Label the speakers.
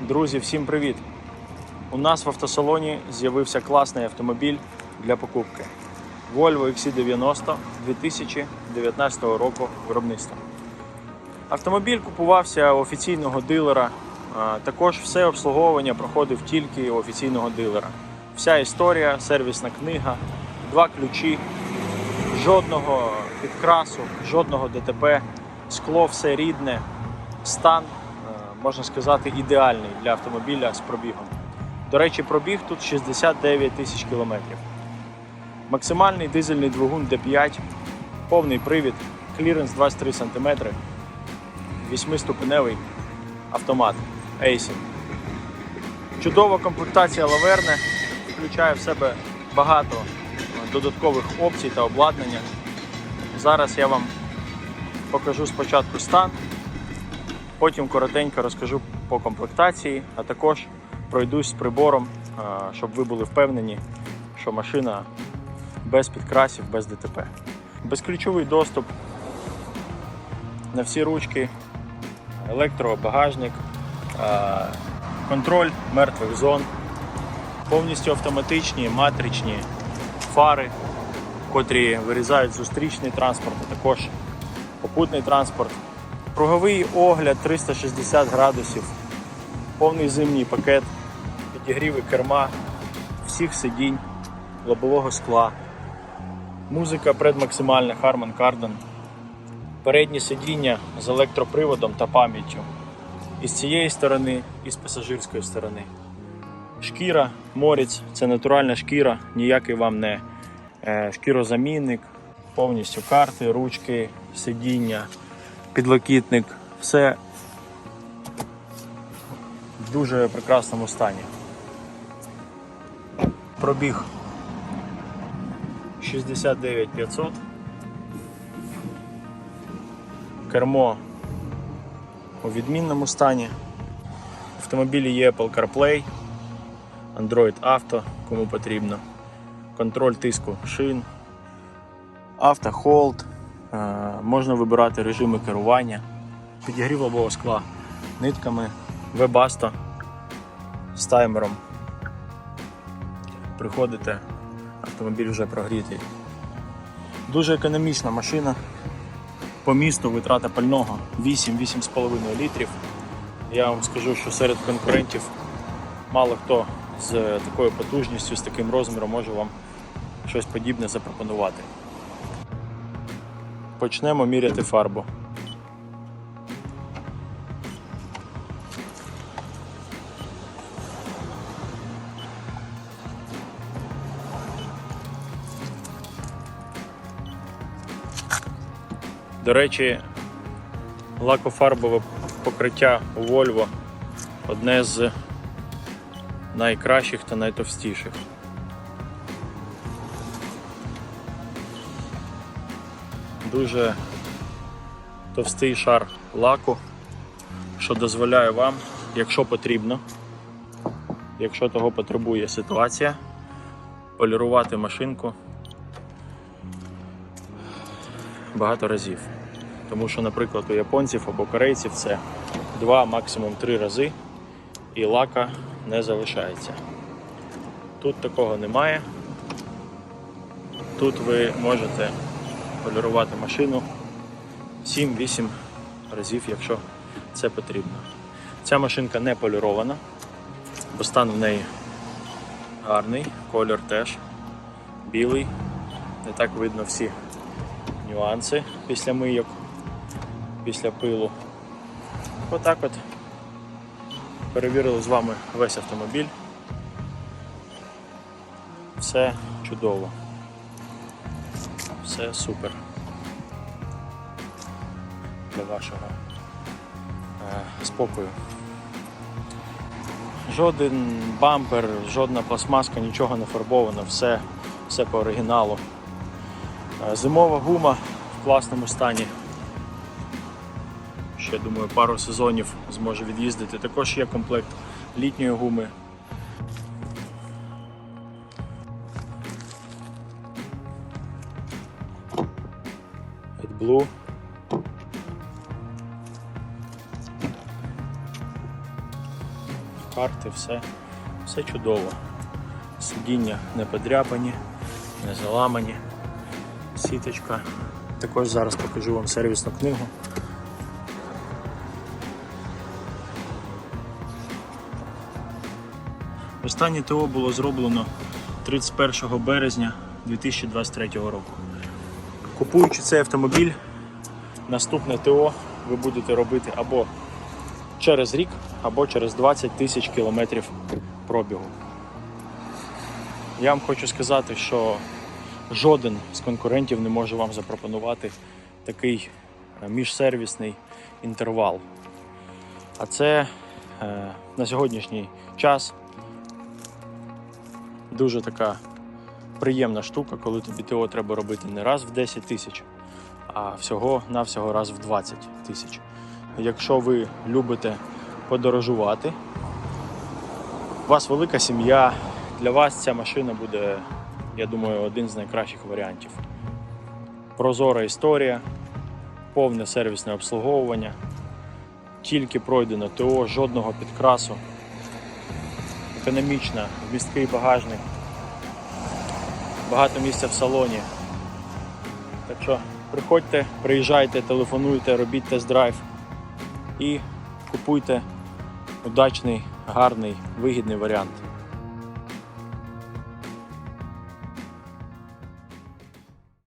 Speaker 1: Друзі, всім привіт! У нас в автосалоні з'явився класний автомобіль для покупки. Volvo XC90 2019 року виробництва. Автомобіль купувався у офіційного дилера. Також все обслуговування проходив тільки у офіційного дилера. Вся історія, сервісна книга, два ключі, жодного підкрасу, жодного ДТП, скло все рідне, стан, можна сказати, ідеальний для автомобіля з пробігом. До речі, пробіг тут 69 тисяч кілометрів. Максимальний дизельний двигун D5, повний привід, кліренс 23 см, 8-ступеневий автомат Acing. Чудова комплектація Лаверне, включає в себе багато додаткових опцій та обладнання. Зараз я вам покажу спочатку стан, потім коротенько розкажу по комплектації, а також пройдусь з прибором, щоб ви були впевнені, що машина без підкрасів, без ДТП. Безключовий доступ на всі ручки, електробагажник, контроль мертвих зон, повністю автоматичні, матричні фари, котрі вирізають зустрічний транспорт, а також попутний транспорт. Круговий огляд 360 градусів, повний зимній пакет, підігріви керма, всіх сидінь, лобового скла, музика предмаксимальна Harman Kardon, передні сидіння з електроприводом та пам'яттю. І з цієї сторони, і з пасажирської сторони. Шкіра, морець це натуральна шкіра, ніякий вам не е, шкірозамінник, повністю карти, ручки, сидіння, підлокітник, все в дуже прекрасному стані. Пробіг 69 500. Кермо у відмінному стані. В автомобілі є Apple CarPlay, Android Auto, кому потрібно, контроль тиску шин, автохолд, можна вибирати режими керування, підігрів лобового скла нитками, Webasto з таймером. Приходите, автомобіль вже прогрітий. Дуже економічна машина. По місту витрата пального 8-8,5 літрів. Я вам скажу, що серед конкурентів мало хто з такою потужністю, з таким розміром може вам щось подібне запропонувати. Почнемо міряти фарбу. До речі, лакофарбове покриття у Volvo одне з найкращих та найтовстіших. Дуже товстий шар лаку, що дозволяє вам, якщо потрібно, якщо того потребує ситуація, полірувати машинку багато разів. Тому що, наприклад, у японців або корейців це два, максимум три рази і лака не залишається. Тут такого немає. Тут ви можете полірувати машину 7-8 разів, якщо це потрібно. Ця машинка не полірована, бо стан в неї гарний, колір теж білий, не так видно всі нюанси після мийок, після пилу. Отак от перевірили з вами весь автомобіль. Все чудово. Все супер. Для вашого е, спокою. Жоден бампер, жодна пластмаска, нічого не фарбовано, все, все по оригіналу. Е, Зимова гума в класному стані. Ще думаю, пару сезонів зможе від'їздити. Також є комплект літньої гуми. AdBlue. Карти, все, все чудово. Сидіння не подряпані, не заламані, сіточка. Також зараз покажу вам сервісну книгу. Останнє ТО було зроблено 31 березня 2023 року. Купуючи цей автомобіль, наступне ТО ви будете робити або через рік, або через 20 тисяч кілометрів пробігу. Я вам хочу сказати, що жоден з конкурентів не може вам запропонувати такий е, міжсервісний інтервал. А це е, на сьогоднішній час дуже така приємна штука, коли тобі ТО треба робити не раз в 10 тисяч, а всього-навсього раз в 20 тисяч. Якщо ви любите подорожувати, у вас велика сім'я, для вас ця машина буде, я думаю, один з найкращих варіантів. Прозора історія, повне сервісне обслуговування, тільки пройдено ТО, жодного підкрасу, економічна, вмісткий багажник, багато місця в салоні. Так що приходьте, приїжджайте, телефонуйте, робіть тест-драйв і купуйте удачний, гарний, вигідний варіант.